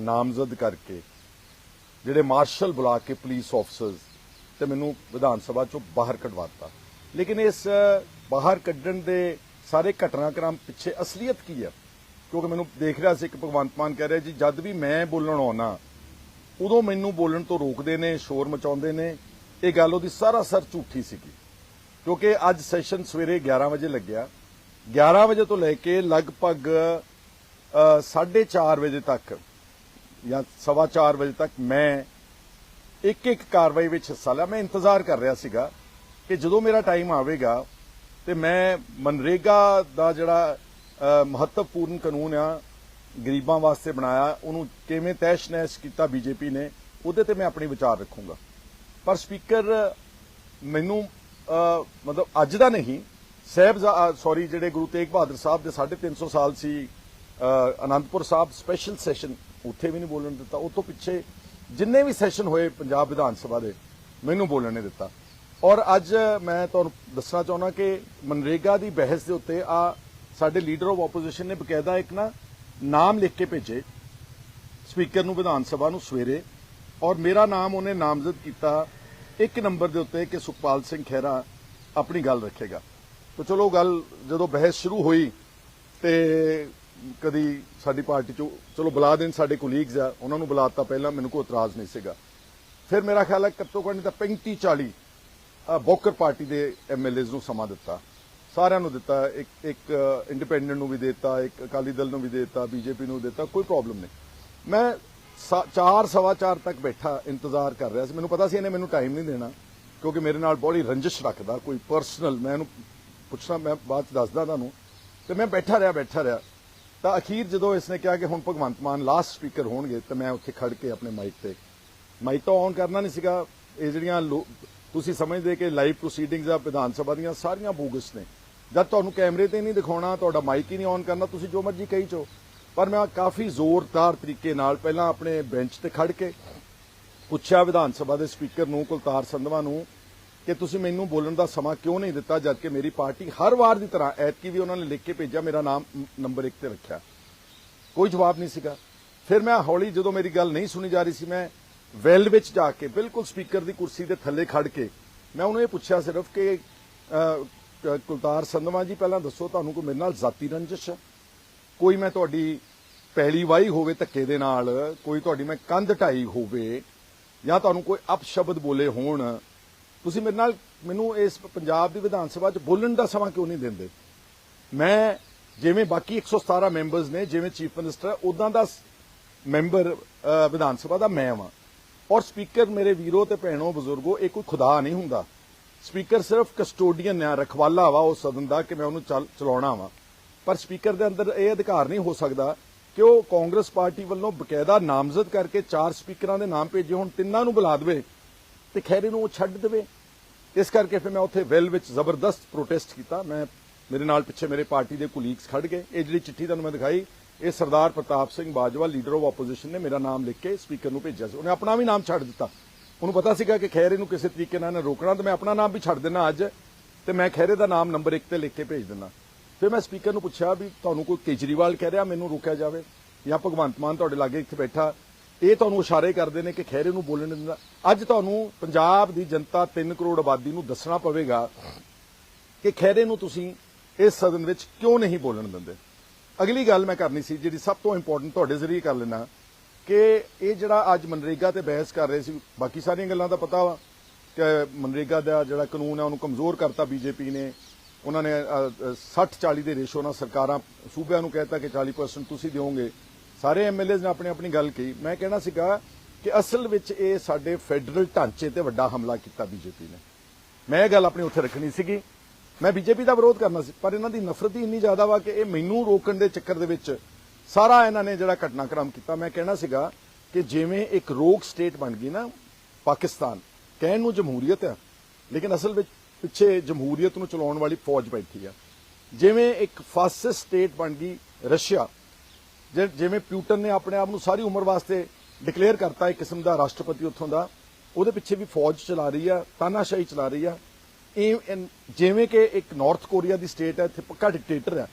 ਨਾਮਜ਼ਦ ਕਰਕੇ, ਜਿਹੜੇ ਮਾਰਸ਼ਲ ਬੁਲਾ ਕੇ ਪੁਲਿਸ ਆਫਸਰਸ ਤੇ ਮੈਨੂੰ ਵਿਧਾਨ ਸਭਾ ਚੋਂ ਬਾਹਰ ਕਢਵਾਤਾ। ਲੇਕਿਨ ਇਸ ਬਾਹਰ ਕੱਢਣ ਦੇ ਸਾਰੇ ਘਟਨਾਕ੍ਰਮ ਪਿੱਛੇ ਅਸਲੀਅਤ ਕੀ ਹੈ? ਕਿਉਂਕਿ ਮੈਨੂੰ ਦੇਖ ਰਿਹਾ ਸੀ ਕਿ ਭਗਵੰਤ ਮਾਨ ਕਹਿ ਰਿਹਾ ਜੀ, ਜਦ ਵੀ ਮੈਂ ਬੋਲਣ ਆਉਣਾ ਉਦੋਂ ਮੈਨੂੰ ਬੋਲਣ ਤੋਂ ਰੋਕਦੇ ਨੇ, ਸ਼ੋਰ ਮਚਾਉਂਦੇ ਨੇ। ਇਹ ਗੱਲ ਉਹਦੀ ਸਰਾਸਰ ਝੂਠੀ ਸੀਗੀ। ਕਿਉਂਕਿ ਅੱਜ ਸੈਸ਼ਨ ਸਵੇਰੇ 11 ਵਜੇ ਲੱਗਿਆ। 11 ਵਜੇ ਤੋਂ ਲੈ ਕੇ ਲਗਭਗ 4:30 ਵਜੇ ਤੱਕ ਜਾਂ ਸਵਾ ਚਾਰ ਵਜੇ ਤੱਕ ਮੈਂ ਇੱਕ ਇੱਕ ਕਾਰਵਾਈ ਵਿੱਚ ਹਿੱਸਾ ਲਿਆ। ਮੈਂ ਇੰਤਜ਼ਾਰ ਕਰ ਰਿਹਾ ਸੀਗਾ ਕਿ ਜਦੋਂ ਮੇਰਾ ਟਾਈਮ ਆਵੇਗਾ ਤੇ ਮੈਂ ਮਨਰੇਗਾ ਦਾ ਜਿਹੜਾ ਮਹੱਤਵਪੂਰਨ ਕਾਨੂੰਨ ਆ, ਗਰੀਬਾਂ ਵਾਸਤੇ ਬਣਾਇਆ, ਉਹਨੂੰ ਕਿਵੇਂ ਤੈਸ਼-ਨੈਸ਼ ਕੀਤਾ ਬੀਜੇਪੀ ਨੇ, ਉਹਦੇ ਤੇ ਮੈਂ ਆਪਣੀ ਵਿਚਾਰ ਰੱਖੂੰਗਾ। ਪਰ ਸਪੀਕਰ, ਮੈਨੂੰ ਮਤਲਬ ਅੱਜ ਦਾ ਨਹੀਂ ਸਾਹਿਬ ਸੌਰੀ ਜਿਹੜੇ ਗੁਰੂ ਤੇਗ ਬਹਾਦਰ ਸਾਹਿਬ ਦੇ 350 ਸਾਲ ਸੀ ਅਨੰਦਪੁਰ ਸਾਹਿਬ ਸਪੈਸ਼ਲ ਸੈਸ਼ਨ ਉੱਥੇ ਵੀ ਨਹੀਂ ਬੋਲਣ ਦਿੱਤਾ। ਉਹ ਤੋਂ ਪਿੱਛੇ ਜਿੰਨੇ ਵੀ ਸੈਸ਼ਨ ਹੋਏ ਪੰਜਾਬ ਵਿਧਾਨ ਸਭਾ ਦੇ, ਮੈਨੂੰ ਬੋਲਣ ਨਹੀਂ ਦਿੱਤਾ। ਔਰ ਅੱਜ ਮੈਂ ਤੁਹਾਨੂੰ ਦੱਸਣਾ ਚਾਹੁੰਦਾ ਕਿ ਮਨਰੇਗਾ ਦੀ ਬਹਿਸ ਦੇ ਉੱਤੇ ਆ ਸਾਡੇ ਲੀਡਰ ਆਫ ਆਪੋਜੀਸ਼ਨ ਨੇ ਬਕਾਇਦਾ ਇੱਕ ਨਾ ਨਾਮ ਲਿਖ ਕੇ ਭੇਜੇ ਸਪੀਕਰ ਨੂੰ ਵਿਧਾਨ ਸਭਾ ਨੂੰ ਸਵੇਰੇ। ਔਰ ਮੇਰਾ ਨਾਮ ਉਹਨੇ ਨਾਮਜ਼ਦ ਕੀਤਾ ਇੱਕ ਨੰਬਰ ਦੇ ਉੱਤੇ ਕਿ ਸੁਖਪਾਲ ਸਿੰਘ ਖਹਿਰਾ ਆਪਣੀ ਗੱਲ ਰੱਖੇਗਾ। ਤਾਂ ਚਲੋ ਗੱਲ ਜਦੋਂ ਬਹਿਸ ਸ਼ੁਰੂ ਹੋਈ ਤੇ ਕਦੀ ਸਾਡੀ ਪਾਰਟੀ ਚੋਂ, ਚਲੋ ਬੁਲਾ ਦੇਣ ਸਾਡੇ ਕੋਲੀਗਸ ਆ, ਉਹਨਾਂ ਨੂੰ ਬੁਲਾਤਾ ਪਹਿਲਾਂ, ਮੈਨੂੰ ਕੋਈ ਇਤਰਾਜ਼ ਨਹੀਂ ਸੀਗਾ। ਫਿਰ ਮੇਰਾ ਖਿਆਲ ਹੈ ਘੱਟੋ ਘੱਟ ਤਾਂ 35 40 ਬੋਕਰ ਪਾਰਟੀ ਦੇ ਐਮਐਲਏਜ਼ ਨੂੰ ਸਮਾਂ ਦਿੱਤਾ। ਸਾਰਿਆਂ ਨੂੰ ਦਿੱਤਾ, ਇੱਕ ਇੱਕ ਇੰਡੀਪੈਂਡੈਂਟ ਨੂੰ ਵੀ ਦਿੱਤਾ, ਇੱਕ ਅਕਾਲੀ ਦਲ ਨੂੰ ਵੀ ਦਿੱਤਾ ਬੀਜੇਪੀ ਨੂੰ ਦਿੱਤਾ, ਕੋਈ ਪ੍ਰੋਬਲਮ ਨਹੀਂ। ਮੈਂ 4 ਸਵਾ 4 ਤੱਕ ਬੈਠਾ, ਇੰਤਜ਼ਾਰ ਕਰ ਰਿਹਾ ਸੀ। ਮੈਨੂੰ ਪਤਾ ਸੀ ਇਹਨੇ ਮੈਨੂੰ ਟਾਈਮ ਨਹੀਂ ਦੇਣਾ, ਕਿਉਂਕਿ ਮੇਰੇ ਨਾਲ ਬੜੀ ਰੰਜਿਸ਼ ਰੱਖਦਾ, ਕੋਈ ਪਰਸਨਲ ਮੈਂ ਇਹਨੂੰ ਪੁੱਛਣਾ ਮੈਂ ਬਾਅਦ ਚ ਦੱਸਦਾ ਤੁਹਾਨੂੰ। ਤੇ ਮੈਂ ਬੈਠਾ ਰਿਹਾ ਬੈਠਾ ਰਿਹਾ। ਤਾਂ ਅਖੀਰ ਜਦੋਂ ਇਸ ਨੇ ਕਿਹਾ ਕਿ ਹੁਣ ਭਗਵੰਤ ਮਾਨ ਲਾਸਟ ਸਪੀਕਰ ਹੋਣਗੇ, ਤਾਂ ਮੈਂ ਉੱਥੇ ਖੜ ਕੇ ਆਪਣੇ ਮਾਈਕ ਤੇ ਮਾਈਕ ਤਾਂ ਔਨ ਕਰਨਾ ਨਹੀਂ ਸੀਗਾ। ਇਹ ਜਿਹੜੀਆਂ ਲੋ- ਤੁਸੀਂ ਸਮਝਦੇ ਕਿ ਲਾਈਵ ਪ੍ਰੋਸੀਡਿੰਗਸ ਆ, ਵਿਧਾਨ ਸਭਾ ਦੀਆਂ, ਸਾਰੀਆਂ ਬੋਗਸ ਨੇ। ਜਦ ਤੁਹਾਨੂੰ ਕੈਮਰੇ ਤੇ ਨਹੀਂ ਦਿਖਾਉਣਾ, ਤੁਹਾਡਾ ਮਾਈਕ ਹੀ ਨਹੀਂ ਔਨ ਕਰਨਾ, ਤੁਸੀਂ ਜੋ ਮਰਜ਼ੀ ਕਹੀ ਚੋ। ਪਰ ਮੈਂ ਕਾਫੀ ਜ਼ੋਰਦਾਰ ਤਰੀਕੇ ਨਾਲ ਪਹਿਲਾਂ ਆਪਣੇ ਬੈਂਚ ਤੇ ਖੜ ਕੇ ਪੁੱਛਿਆ ਵਿਧਾਨ ਸਭਾ ਦੇ ਸਪੀਕਰ ਨੂੰ, ਕੁਲਤਾਰ ਸੰਧਵਾ ਨੂੰ ਕਿ ਤੁਸੀਂ ਮੈਨੂੰ ਬੋਲਣ ਦਾ ਸਮਾਂ ਕਿਉਂ ਨਹੀਂ ਦਿੱਤਾ, ਜਦ ਕਿ ਮੇਰੀ ਪਾਰਟੀ ਹਰ ਵਾਰ ਦੀ ਤਰ੍ਹਾਂ ਐਤਕੀ ਵੀ ਉਹਨਾਂ ਨੇ ਲਿਖ ਕੇ ਭੇਜਿਆ, ਮੇਰਾ ਨਾਮ ਨੰਬਰ 1 ਤੇ ਰੱਖਿਆ। ਕੋਈ ਜਵਾਬ ਨਹੀਂ ਸੀਗਾ। ਫਿਰ ਮੈਂ ਹੌਲੀ ਜਦੋਂ ਮੇਰੀ ਗੱਲ ਨਹੀਂ ਸੁਣੀ ਜਾ ਰਹੀ ਸੀ, ਮੈਂ ਵੈਲ ਵਿੱਚ ਜਾ ਕੇ ਬਿਲਕੁਲ ਸਪੀਕਰ ਦੀ ਕੁਰਸੀ ਦੇ ਥੱਲੇ ਖੜ ਕੇ ਮੈਂ ਉਹਨੂੰ ਇਹ ਪੁੱਛਿਆ ਸਿਰਫ ਕਿ ਕੁਲਤਾਰ ਸੰਧਵਾ ਜੀ ਪਹਿਲਾਂ ਦੱਸੋ ਤੁਹਾਨੂੰ ਕੋਈ ਮੇਰੇ ਨਾਲ ਜ਼ਾਤੀ ਰੰਜਿਸ਼ ਹੈ? ਕੋਈ ਮੈਂ ਤੁਹਾਡੀ ਪਹਿਲੀ ਵਾਈ ਹੋਵੇ ਧੱਕੇ ਦੇ ਨਾਲ, ਕੋਈ ਤੁਹਾਡੀ ਮੈਂ ਕੰਧ ਢਾਈ ਹੋਵੇ ਜਾਂ ਤੁਹਾਨੂੰ ਕੋਈ ਅਪਸ਼ਬਦ ਬੋਲੇ ਹੋਣ ਤੁਸੀਂ ਮੇਰੇ ਨਾਲ ਮੈਨੂੰ ਇਸ ਪੰਜਾਬ ਦੀ ਵਿਧਾਨ ਸਭਾ 'ਚ ਬੋਲਣ ਦਾ ਸਮਾਂ ਕਿਉਂ ਨਹੀਂ ਦਿੰਦੇ? ਮੈਂ ਜਿਵੇਂ ਬਾਕੀ 117 ਮੈਂਬਰਸ ਨੇ, ਜਿਵੇਂ ਚੀਫ ਮਿਨਿਸਟਰ ਉਦਾਂ ਦਾ ਮੈਂਬਰ ਵਿਧਾਨ ਸਭਾ ਦਾ ਮੈਂ ਵਾਂ। ਔਰ ਸਪੀਕਰ ਮੇਰੇ ਵੀਰੋ ਤੇ ਭੈਣੋ, ਬਜ਼ੁਰਗੋ, ਇਹ ਕੋਈ ਖੁਦਾ ਨਹੀਂ ਹੁੰਦਾ। ਸਪੀਕਰ ਸਿਰਫ ਕਸਟੋਡੀਅਨ ਆ, ਰਖਵਾਲਾ ਵਾ ਉਹ ਸਦਨ ਦਾ ਕਿ ਮੈਂ ਉਹਨੂੰ ਚੱਲ, ਚਲਾਉਣਾ ਵਾ। ਪਰ ਸਪੀਕਰ ਦੇ ਅੰਦਰ ਇਹ ਅਧਿਕਾਰ ਨਹੀਂ ਹੋ ਸਕਦਾ ਕਿ ਉਹ ਕਾਂਗਰਸ ਪਾਰਟੀ ਵੱਲੋਂ ਬਕਾਇਦਾ ਨਾਮਜ਼ਦ ਕਰਕੇ ਚਾਰ ਸਪੀਕਰਾਂ ਦੇ ਨਾਮ ਭੇਜੇ ਹੁਣ, ਤਿੰਨਾਂ ਨੂੰ ਬੁਲਾ ਦੇਵੇ। ਤੇ ਖੈਰੇ ਨੂੰ ਉਹ ਛੱਡ ਦੇਵੇ। ਇਸ ਕਰਕੇ ਫਿਰ ਮੈਂ ਉੱਥੇ ਵੈਲ ਵਿੱਚ ਜ਼ਬਰਦਸਤ ਪ੍ਰੋਟੈਸਟ ਕੀਤਾ। ਮੈਂ ਮੇਰੇ ਨਾਲ ਪਿੱਛੇ ਮੇਰੇ ਪਾਰਟੀ ਦੇ ਕੁਲੀਗਸ ਖੜ ਗਏ। ਇਹ ਜਿਹੜੀ ਚਿੱਠੀ ਤੁਹਾਨੂੰ ਮੈਂ ਦਿਖਾਈ, ਇਹ Sardar Pratap Singh Bajwa leader of opposition ਨੇ ਮੇਰਾ ਨਾਮ ਲਿਖ ਕੇ ਸਪੀਕਰ ਨੂੰ ਭੇਜਿਆ ਸੀ। ਉਹਨੇ ਆਪਣਾ ਵੀ ਨਾਮ ਛੱਡ ਦਿੱਤਾ। ਉਹਨੂੰ ਪਤਾ ਸੀਗਾ ਕਿ ਖੈਰੇ ਨੂੰ ਕਿਸੇ ਤਰੀਕੇ ਨਾਲ ਰੋਕਣਾ, ਤੇ ਮੈਂ ਆਪਣਾ ਨਾਮ ਵੀ ਛੱਡ ਦੇਣਾ ਅੱਜ, ਤੇ ਮੈਂ ਖੈਰੇ ਦਾ ਨਾਮ ਨੰਬਰ 1 ਤੇ ਲਿਖ ਕੇ ਭੇਜ ਦਿੰਦਾ। ਫਿਰ ਮੈਂ ਸਪੀਕਰ ਨੂੰ ਪੁੱਛਿਆ ਵੀ ਤੁਹਾਨੂੰ ਕੋਈ ਕੇਜਰੀਵਾਲ ਕਹਿ ਰਿਹਾ, ਮੈਨੂੰ ਰੋਕਿਆ ਜਾਵੇ। ਜਾਂ ਭਗਵੰਤ ਮਾਨ ਤੁਹਾਡੇ ਲਾਗੇ ਇੱਥੇ ਬੈਠਾ ਇਹ ਤੁਹਾਨੂੰ ਇਸ਼ਾਰੇ ਕਰਦੇ ਨੇ ਕਿ ਖੈਰੇ ਨੂੰ ਬੋਲਣ ਦਿੰਦਾ। ਅੱਜ ਤੁਹਾਨੂੰ ਪੰਜਾਬ ਦੀ ਜਨਤਾ 3 ਕਰੋੜ ਆਬਾਦੀ ਨੂੰ ਦੱਸਣਾ ਪਵੇਗਾ ਕਿ ਖੈਰੇ ਨੂੰ ਤੁਸੀਂ ਇਸ ਸਦਨ ਵਿੱਚ ਕਿਉਂ ਨਹੀਂ ਬੋਲਣ ਦਿੰਦੇ? ਅਗਲੀ ਗੱਲ ਮੈਂ ਕਰਨੀ ਸੀ, ਜਿਹੜੀ ਸਭ ਤੋਂ ਇੰਪੋਰਟੈਂਟ ਤੁਹਾਡੇ ਜ਼ਰੀਏ ਕਰ ਲੈਣਾ ਕਿ ਇਹ ਜਿਹੜਾ ਅੱਜ ਮਨਰੇਗਾ ਤੇ ਬਹਿਸ ਕਰ ਰਹੇ ਸੀ, ਬਾਕੀ ਸਾਰੀਆਂ ਗੱਲਾਂ ਦਾ ਪਤਾ ਵਾ ਕਿ ਮਨਰੇਗਾ ਦਾ ਜਿਹੜਾ ਕਾਨੂੰਨ ਹੈ ਉਹਨੂੰ ਕਮਜ਼ੋਰ ਕਰਤਾ ਬੀਜੇਪੀ ਨੇ। ਉਹਨਾਂ ਨੇ 60 40 ਦੇ ਰੇਸ਼ੋ ਨਾਲ ਸਰਕਾਰਾਂ, ਸੂਬਿਆਂ ਨੂੰ ਕਹਿਤਾ ਕਿ 40% ਤੁਸੀਂ ਦਿਓਗੇ। ਸਾਰੇ ਐਮਐਲਏਜ਼ ਨੇ ਆਪਣੀ ਆਪਣੀ ਗੱਲ ਕਹੀ। ਮੈਂ ਕਹਿਣਾ ਸੀਗਾ ਕਿ ਅਸਲ ਵਿੱਚ ਇਹ ਸਾਡੇ ਫੈਡਰਲ ਢਾਂਚੇ ਤੇ ਵੱਡਾ ਹਮਲਾ ਕੀਤਾ ਬੀਜੇਪੀ ਨੇ। ਮੈਂ ਇਹ ਗੱਲ ਆਪਣੀ ਉੱਥੇ ਰੱਖਣੀ ਸੀਗੀ। ਮੈਂ ਬੀਜੇਪੀ ਦਾ ਵਿਰੋਧ ਕਰਨਾ ਸੀ, ਪਰ ਇਹਨਾਂ ਦੀ ਨਫ਼ਰਤ ਹੀ ਇੰਨੀ ਜ਼ਿਆਦਾ ਵਾ ਕਿ ਇਹ ਮੈਨੂੰ ਰੋਕਣ ਦੇ ਚੱਕਰ ਦੇ ਵਿੱਚ ਸਾਰਾ ਇਹਨਾਂ ਨੇ ਜਿਹੜਾ ਘਟਨਾਕ੍ਰਮ ਕੀਤਾ। ਮੈਂ ਕਹਿਣਾ ਸੀਗਾ ਕਿ ਜਿਵੇਂ ਇੱਕ ਰੋਗ ਸਟੇਟ ਬਣ ਗਈ ਨਾ, ਪਾਕਿਸਤਾਨ, ਕਹਿਣ ਨੂੰ ਜਮਹੂਰੀਅਤ ਆ, ਲੇਕਿਨ ਅਸਲ ਵਿੱਚ ਪਿੱਛੇ ਜਮਹੂਰੀਅਤ ਨੂੰ ਚਲਾਉਣ ਵਾਲੀ ਫੌਜ ਬੈਠੀ ਆ। ਜਿਵੇਂ ਇੱਕ ਫਾਸਿਸਟ ਸਟੇਟ ਬਣ ਗਈ ਰਸ਼ੀਆ ਜਿਵੇਂ ਪਿਊਟਨ ਨੇ ਆਪਣੇ ਆਪ ਨੂੰ ਸਾਰੀ ਉਮਰ ਵਾਸਤੇ ਡਿਕਲੇਅਰ ਕਰਤਾ ਇੱਕ ਕਿਸਮ ਦਾ ਰਾਸ਼ਟਰਪਤੀ ਉੱਥੋਂ ਦਾ, ਉਹਦੇ ਪਿੱਛੇ ਵੀ ਫੌਜ ਚਲਾ ਰਹੀ ਆ, ਤਾਨਾਸ਼ਾਹੀ ਚਲਾ ਰਹੀ ਆ। ਜਿਵੇਂ ਕਿ ਇੱਕ ਨਾਰਥ ਕੋਰੀਆ ਦੀ ਸਟੇਟ ਹੈ ਇੱਥੇ ਪੱਕਾ ਡਿਕਟੇਟਰ ਹੈ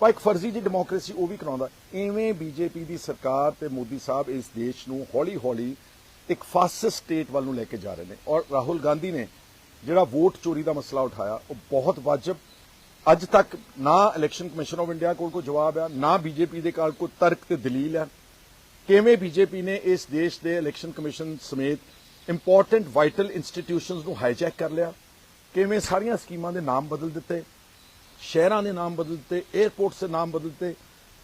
ਪਰ ਇੱਕ ਫਰਜ਼ੀ ਜੀ ਡੈਮੋਕ੍ਰੇਸੀ ਉਹ ਵੀ ਕਰਾਉਂਦਾ। ਐਵੇਂ ਬੀਜੇਪੀ ਦੀ ਸਰਕਾਰ ਤੇ ਮੋਦੀ ਸਾਹਿਬ ਇਸ ਦੇਸ਼ ਨੂੰ ਹੌਲੀ-ਹੌਲੀ ਇੱਕ ਫਾਸਿਸਟ ਸਟੇਟ ਵੱਲ ਨੂੰ ਲੈ ਕੇ ਜਾ ਰਹੇ ਨੇ। ਔਰ ਰਾਹੁਲ ਗਾਂਧੀ ਨੇ ਜਿਹੜਾ ਵੋਟ ਚੋਰੀ ਦਾ ਮਸਲਾ ਉਠਾਇਆ, ਉਹ ਬਹੁਤ ਵਾਜਬ ਅੱਜ ਤੱਕ ਨਾ ਇਲੈਕਸ਼ਨ ਕਮਿਸ਼ਨ ਆਫ ਇੰਡੀਆ ਕੋਲ ਕੋਈ ਜਵਾਬ ਹੈ ਨਾ ਬੀਜੇਪੀ ਦੇ ਕੋਲ ਕੋਈ ਤਰਕ ਤੇ ਦਲੀਲ ਹੈ ਕਿਵੇਂ ਬੀਜੇਪੀ ਨੇ ਇਸ ਦੇਸ਼ ਦੇ ਇਲੈਕਸ਼ਨ ਕਮਿਸ਼ਨ ਸਮੇਤ ਇੰਪੋਰਟੈਂਟ ਵਾਈਟਲ ਇੰਸਟੀਟਿਊਸ਼ਨਸ ਨੂੰ ਹਾਈਜੈਕ ਕਰ ਲਿਆ? ਕਿਵੇਂ ਸਾਰੀਆਂ ਸਕੀਮਾਂ ਦੇ ਨਾਮ ਬਦਲ ਦਿੱਤੇ? ਸ਼ਹਿਰਾਂ ਦੇ ਨਾਮ ਬਦਲ ਦਿੱਤੇ 에ਅਰਪੋਰਟਸ ਦੇ ਨਾਮ ਬਦਲ ਦਿੱਤੇ।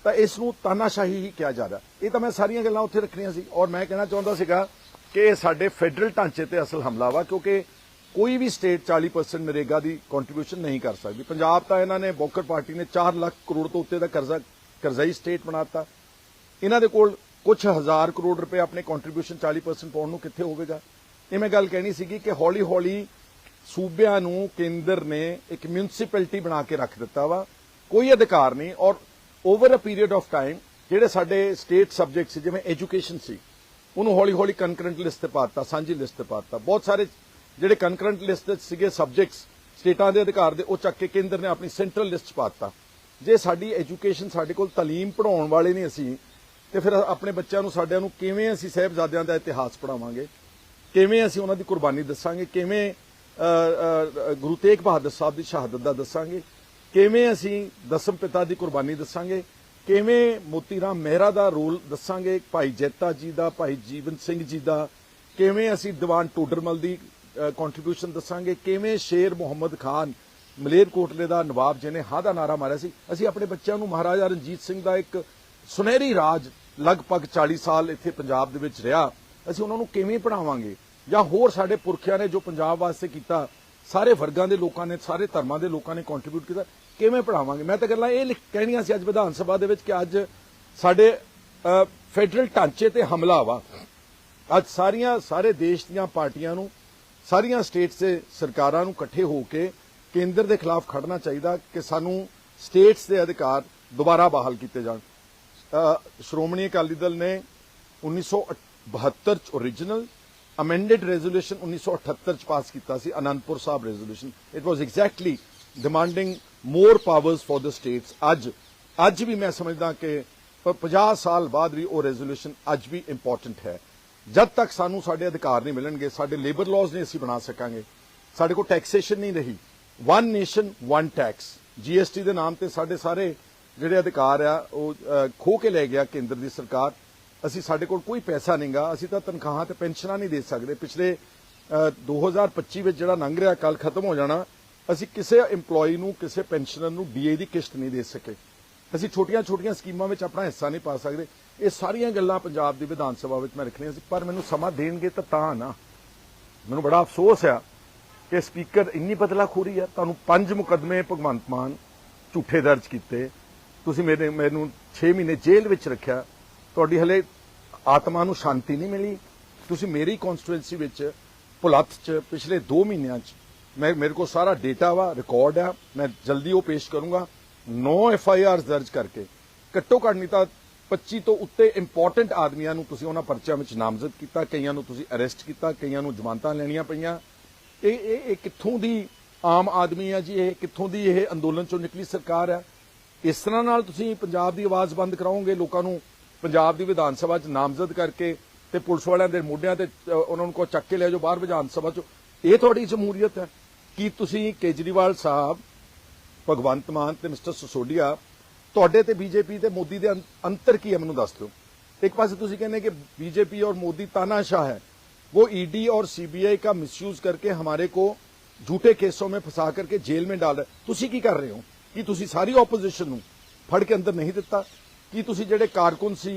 ਤਾਂ ਇਸ ਨੂੰ ਤਾਨਾਸ਼ਾਹੀ ਹੀ ਕਿਹਾ ਜਾ ਰਿਹਾ। ਇਹ ਤਾਂ ਮੈਂ ਸਾਰੀਆਂ ਗੱਲਾਂ ਉੱਥੇ ਰੱਖਣੀਆਂ ਸੀ। ਔਰ ਮੈਂ ਕਹਿਣਾ ਚਾਹੁੰਦਾ ਸੀਗਾ ਕਿ ਸਾਡੇ ਫੈਡਰਲ ਢਾਂਚੇ ਤੇ ਅਸਲ ਹਮਲਾ ਵਾ, ਕਿਉਂਕਿ ਕੋਈ ਵੀ ਸਟੇਟ 40% ਨਰੇਗਾ ਦੀ ਕੰਟਰੀਬਿਊਸ਼ਨ ਨਹੀਂ ਕਰ ਸਕਦੀ। ਪੰਜਾਬ ਤਾਂ ਇਹਨਾਂ ਨੇ ਬੋਕਰ ਪਾਰਟੀ ਨੇ 4 ਲੱਖ ਕਰੋੜ ਤੋਂ ਉੱਤੇ ਦਾ ਕਰਜ਼ਾ, ਕਰਜ਼ਾਈ ਸਟੇਟ ਬਣਾਤਾ ਇਹਨਾਂ ਦੇ ਕੋਲ ਕੁਝ ਹਜ਼ਾਰ ਕਰੋੜ ਰੁਪਏ ਆਪਣੇ ਕੰਟਰੀਬਿਊਸ਼ਨ 40% ਪਾਉਣ ਨੂੰ ਕਿੱਥੇ ਹੋਵੇਗਾ? ਇਹ ਮੈਂ ਗੱਲ ਕਹਿਣੀ ਸੀਗੀ ਕਿ ਹੌਲੀ-ਹੌਲੀ ਸੂਬਿਆਂ ਨੂੰ ਕੇਂਦਰ ਨੇ ਇੱਕ ਮਿਊਨਿਸਪੈਲਿਟੀ ਬਣਾ ਕੇ ਰੱਖ ਦਿੱਤਾ ਵਾ। ਕੋਈ ਅਧਿਕਾਰ ਨਹੀਂ ਔਰ over a period of time ਜਿਹੜੇ ਸਾਡੇ ਸਟੇਟ ਸਬਜੈਕਟ ਸੀ, ਜਿਵੇਂ ਐਜੂਕੇਸ਼ਨ ਸੀ, ਉਹਨੂੰ ਹੌਲੀ-ਹੌਲੀ ਕਨਕਰੈਂਟ ਲਿਸਟ ਤੇ ਪਾਤਾ ਸਾਂਝੀ ਲਿਸਟ ਤੇ ਪਾਤਾ ਬਹੁਤ ਸਾਰੇ ਜਿਹੜੇ ਕਨਕਰੈਂਟ ਲਿਸਟ ਤੇ ਸੀਗੇ ਸਬਜੈਕਟਸ ਸਟੇਟਾਂ ਦੇ ਅਧਿਕਾਰ ਦੇ, ਉਹ ਚੱਕ ਕੇ ਕੇਂਦਰ ਨੇ ਆਪਣੀ ਸੈਂਟਰਲ ਲਿਸਟ 'ਚ ਪਾਤਾ ਜੇ ਸਾਡੀ ਐਜੂਕੇਸ਼ਨ ਸਾਡੇ ਕੋਲ ਤਾਲੀਮ ਪੜਾਉਣ ਵਾਲੇ ਨਹੀਂ ਅਸੀਂ, ਤੇ ਫਿਰ ਆਪਣੇ ਬੱਚਿਆਂ ਨੂੰ, ਸਾਡਿਆਂ ਨੂੰ ਕਿਵੇਂ ਅਸੀਂ ਸਾਹਿਬਜ਼ਾਦਿਆਂ ਦਾ ਇਤਿਹਾਸ ਪੜਾਵਾਂਗੇ ਕਿਵੇਂ ਅਸੀਂ ਉਹਨਾਂ ਦੀ ਕੁਰਬਾਨੀ ਦੱਸਾਂਗੇ? ਕਿਵੇਂ ਗੁਰੂ ਤੇਗ ਬਹਾਦਰ ਸਾਹਿਬ ਦੀ ਸ਼ਹਾਦਤ ਦਾ ਦੱਸਾਂਗੇ? ਕਿਵੇਂ ਅਸੀਂ ਦਸਮ ਪਿਤਾ ਦੀ ਕੁਰਬਾਨੀ ਦੱਸਾਂਗੇ? ਕਿਵੇਂ ਮੋਤੀ ਰਾਮ ਮਹਿਰਾ ਦਾ ਰੋਲ ਦੱਸਾਂਗੇ? ਭਾਈ ਜੈਤਾ ਜੀ ਦਾ, ਭਾਈ ਜੀਵਨ ਸਿੰਘ ਜੀ ਦਾ। ਕਿਵੇਂ ਅਸੀਂ ਦੀਵਾਨ ਟੋਡਰਮਲ ਦੀ ਕੰਟਰੀਬਿਊਸ਼ਨ ਦੱਸਾਂਗੇ। ਕਿਵੇਂ ਸ਼ੇਰ ਮੁਹੰਮਦ ਖਾਨ ਮਲੇਰਕੋਟਲੇ ਦਾ ਨਵਾਬ ਜਿਹਨੇ ਹਾਂ ਦਾ ਨਾਰਾ ਮਾਰਿਆ ਸੀ, ਅਸੀਂ ਆਪਣੇ ਬੱਚਿਆਂ ਨੂੰ ਮਹਾਰਾਜਾ ਰਣਜੀਤ ਸਿੰਘ ਦਾ ਇੱਕ ਸੁਨਹਿਰੀ ਰਾਜ ਲਗਭਗ 40 ਸਾਲ ਇੱਥੇ ਪੰਜਾਬ ਦੇ ਵਿੱਚ ਰਿਹਾ। ਅਸੀਂ ਉਹਨਾਂ ਨੂੰ ਕਿਵੇਂ ਪੜਾਵਾਂਗੇ ਜਾਂ ਹੋਰ ਸਾਡੇ ਪੁਰਖਿਆਂ ਨੇ ਜੋ ਪੰਜਾਬ ਵਾਸਤੇ ਕੀਤਾ, ਸਾਰੇ ਵਰਗਾਂ ਦੇ ਲੋਕਾਂ ਨੇ, ਸਾਰੇ ਧਰਮਾਂ ਦੇ ਲੋਕਾਂ ਨੇ ਕੰਟਰੀਬਿਊਟ ਕੀਤਾ, ਕਿਵੇਂ ਪੜਾਵਾਂਗੇ ਮੈਂ ਤਾਂ ਗੱਲਾਂ ਇਹ ਲਿਖ ਕਹਿਣੀਆਂ ਸੀ ਅੱਜ ਵਿਧਾਨ ਸਭਾ ਦੇ ਵਿੱਚ ਕਿ ਅੱਜ ਸਾਡੇ ਫੈਡਰਲ ਢਾਂਚੇ ਤੇ ਹਮਲਾ ਵਾ। ਅੱਜ ਸਾਰੀਆਂ ਸਾਰੇ ਦੇਸ਼ ਦੀਆਂ ਪਾਰਟੀਆਂ ਨੂੰ ਸਾਰੀਆਂ ਸਟੇਟਸ ਦੇ ਸਰਕਾਰਾਂ ਨੂੰ ਇਕੱਠੇ ਹੋ ਕੇ ਕੇਂਦਰ ਦੇ ਖਿਲਾਫ ਖੜਨਾ ਚਾਹੀਦਾ ਕਿ ਸਾਨੂੰ ਸਟੇਟਸ ਦੇ ਅਧਿਕਾਰ ਦੁਬਾਰਾ ਬਹਾਲ ਕੀਤੇ ਜਾਣ। ਸ਼੍ਰੋਮਣੀ ਅਕਾਲੀ ਦਲ ਨੇ 1972 ਚ origignal amended resolution 1978 ਚ ਪਾਸ ਕੀਤਾ ਸੀ, ਅਨੰਦਪੁਰ ਸਾਹਿਬ resolution it was exactly demanding more powers for the states ਅੱਜ ਅੱਜ ਵੀ ਮੈਂ ਸਮਝਦਾ ਕਿ ਪ- 50 ਸਾਲ ਬਾਅਦ ਵੀ ਉਹ resolution ਅੱਜ ਵੀ ਇੰਪੋਰਟੈਂਟ ਹੈ। ਜਦ ਤੱਕ ਸਾਨੂੰ ਸਾਡੇ ਅਧਿਕਾਰ ਨਹੀਂ ਮਿਲਣਗੇ ਸਾਡੇ ਲੇਬਰ ਲਾਜ਼ ਨਹੀਂ ਅਸੀਂ ਬਣਾ ਸਕਾਂਗੇ ਸਾਡੇ ਕੋਲ ਟੈਕਸੇਸ਼ਨ ਨਹੀਂ ਰਹੀ। One nation one tax GST ਦੇ ਨਾਮ ਤੇ ਸਾਡੇ ਸਾਰੇ ਜਿਹੜੇ ਅਧਿਕਾਰ ਆ ਉਹ ਅ, ਖੋਹ ਕੇ ਲੈ ਗਿਆ ਕੇਂਦਰ ਦੀ ਸਰਕਾਰ। ਅਸੀਂ ਸਾਡੇ ਕੋਲ ਕੋਈ ਪੈਸਾ ਨਹੀਂਗਾ ਅਸੀਂ ਤਾਂ ਤਨਖਾਹਾਂ ਤੇ ਪੈਨਸ਼ਨਾਂ ਨਹੀਂ ਦੇ ਸਕਦੇ। ਪਿਛਲੇ ਅ, 2025 ਵਿੱਚ ਜਿਹੜਾ ਲੰਘ ਰਿਹਾ ਕੱਲ ਖਤਮ ਹੋ ਜਾਣਾ ਅਸੀਂ ਕਿਸੇ EMPLOYEE ਨੂੰ ਕਿਸੇ ਪੈਨਸ਼ਨਰ ਨੂੰ ਡੀਏ ਦੀ ਕਿਸ਼ਤ ਨਹੀਂ ਦੇ ਸਕੇ। ਅਸੀਂ ਛੋਟੀਆਂ-ਛੋਟੀਆਂ ਸਕੀਮਾਂ ਵਿੱਚ ਆਪਣਾ ਹਿੱਸਾ ਨਹੀਂ ਪਾ ਸਕਦੇ। ਇਹ ਸਾਰੀਆਂ ਗੱਲਾਂ ਪੰਜਾਬ ਦੀ ਵਿਧਾਨ ਸਭਾ ਵਿੱਚ ਮੈਂ ਰੱਖਣੀਆਂ ਸੀ, ਪਰ ਮੈਨੂੰ ਸਮਾਂ ਦੇਣਗੇ ਤਾਂ ਤਾਂ ਨਾ। ਮੈਨੂੰ ਬੜਾ ਅਫਸੋਸ ਆ ਕਿ ਸਪੀਕਰ ਇੰਨੀ ਬਦਲਾਖੋਰੀ ਆ, ਤੁਹਾਨੂੰ ਪੰਜ ਮੁਕਦਮੇ ਭਗਵੰਤ ਮਾਨ ਝੂਠੇ ਦਰਜ ਕੀਤੇ। ਤੁਸੀਂ ਮੇਰੇ, ਮੈਨੂੰ 6 ਮਹੀਨੇ ਜੇਲ੍ਹ ਵਿੱਚ ਰੱਖਿਆ। ਤੁਹਾਡੀ ਹਲੇ ਆਤਮਾ ਨੂੰ ਸ਼ਾਂਤੀ ਨਹੀਂ ਮਿਲੀ। ਤੁਸੀਂ ਮੇਰੀ ਕਨਸਟੀਟੂਐਂਸੀ ਵਿੱਚ ਭੁਲੱਥ ਚ, ਪਿਛਲੇ 2 ਮਹੀਨਿਆਂ ਚ, ਮੈਂ, ਮੇਰੇ ਕੋਲ ਸਾਰਾ ਡੇਟਾ ਵਾ ਰਿਕਾਰਡ ਆ। ਮੈਂ ਜਲਦੀ ਉਹ ਪੇਸ਼ ਕਰੂੰਗਾ। 9 ਐਫ ਆਈ ਆਰ ਦਰਜ ਕਰਕੇ। ਘੱਟੋ ਘੱਟ ਨਹੀਂ ਤਾਂ 25 ਤੋਂ ਉੱਤੇ ਇੰਪੋਰਟੈਂਟ ਆਦਮੀਆਂ ਨੂੰ ਤੁਸੀਂ ਉਹਨਾਂ ਪਰਚਿਆਂ ਵਿੱਚ ਨਾਮਜ਼ਦ ਕੀਤਾ, ਕਈਆਂ ਨੂੰ ਤੁਸੀਂ ਅਰੈਸਟ ਕੀਤਾ, ਕਈਆਂ ਨੂੰ ਜ਼ਮਾਨਤਾਂ ਲੈਣੀਆਂ ਪਈਆਂ। ਇਹ ਇਹ ਇਹ ਕਿੱਥੋਂ ਦੀ ਆਮ ਆਦਮੀ ਆ ਜੀ? ਇਹ ਕਿੱਥੋਂ ਦੀ ਇਹ ਅੰਦੋਲਨ ਚੋਂ ਨਿਕਲੀ ਸਰਕਾਰ ਹੈ ਇਸ ਤਰ੍ਹਾਂ ਨਾਲ ਤੁਸੀਂ ਪੰਜਾਬ ਦੀ ਆਵਾਜ਼ ਬੰਦ ਕਰਾਓਗੇ, ਲੋਕਾਂ ਨੂੰ ਪੰਜਾਬ ਦੀ ਵਿਧਾਨ ਸਭਾ 'ਚ ਨਾਮਜ਼ਦ ਕਰਕੇ ਤੇ ਪੁਲਿਸ ਵਾਲਿਆਂ ਦੇ ਮੋਢਿਆਂ ਤੇ ਉਹਨਾਂ ਨੂੰ ਕੋ ਚੱਕ ਕੇ ਲੈ ਜਾਓ ਬਾਹਰ ਵਿਧਾਨ ਸਭਾ 'ਚ। ਇਹ ਤੁਹਾਡੀ ਜਮਹੂਰੀਅਤ ਹੈ। ਕੀ ਤੁਸੀਂ ਕੇਜਰੀਵਾਲ ਸਾਹਿਬ, ਭਗਵੰਤ ਮਾਨ ਤੇ ਮਿਸਟਰ ਸਸੋਡੀਆ ਤੁਹਾਡੇ ਤੇ ਬੀਜੇਪੀ ਤੇ ਮੋਦੀ ਦੇ ਅੰ- ਅੰਤਰ ਕੀ ਹੈ ਮੈਨੂੰ ਦੱਸ ਦਿਓ ਇੱਕ ਪਾਸੇ ਤੁਸੀਂ ਕਹਿੰਦੇ ਕਿ बीजेपी और मोदी तानाशाह है वो ईडी और सीबीआई का मिसयूज करके हमारे को झूठे केसों में फंसा करके जेल में डाल ਰਹੇ ਤੁਸੀਂ ਕੀ ਕਰ ਰਹੇ ਹੋ ਕੀ ਤੁਸੀਂ ਸਾਰੀ ਆਪੋਜੀਸ਼ਨ ਨੂੰ ਫੜ ਕੇ ਅੰਦਰ ਨਹੀਂ ਦਿੱਤਾ ਕੀ ਤੁਸੀਂ ਜਿਹੜੇ ਕਾਰਕੁਨ ਸੀ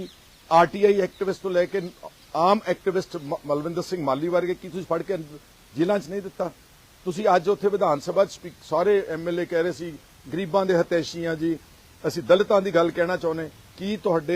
ਆਰਟੀਆਈ ਐਕਟਿਵਿਸਟ ਤੋਂ ਲੈ ਕੇ ਆਮ ਐਕਟਿਵਿਸਟ ਮ- ਮਲਵਿੰਦਰ ਸਿੰਘ ਮਾਲੀ ਵਰਗੇ ਕੀ ਤੁਸੀਂ ਫੜ ਕੇ ਅੰਦਰ- ਜੇਲ੍ਹਾਂ 'ਚ ਨਹੀਂ ਦਿੱਤਾ ਤੁਸੀਂ ਅੱਜ ਉੱਥੇ ਵਿਧਾਨ ਸਭਾ 'ਚ ਸਪੀਕ- ਸਾਰੇ ਐਮਐਲਏ ਕਹਿ ਰਹੇ ਸੀ ਗਰੀਬਾਂ ਦੇ ਹਤੈਸ਼ੀਆਂ ਜੀ ਅਸੀਂ ਦਲਿਤਾਂ ਦੀ ਗੱਲ ਕਹਿਣਾ ਚਾਹੁੰਦੇ ਕੀ ਤੁਹਾਡੇ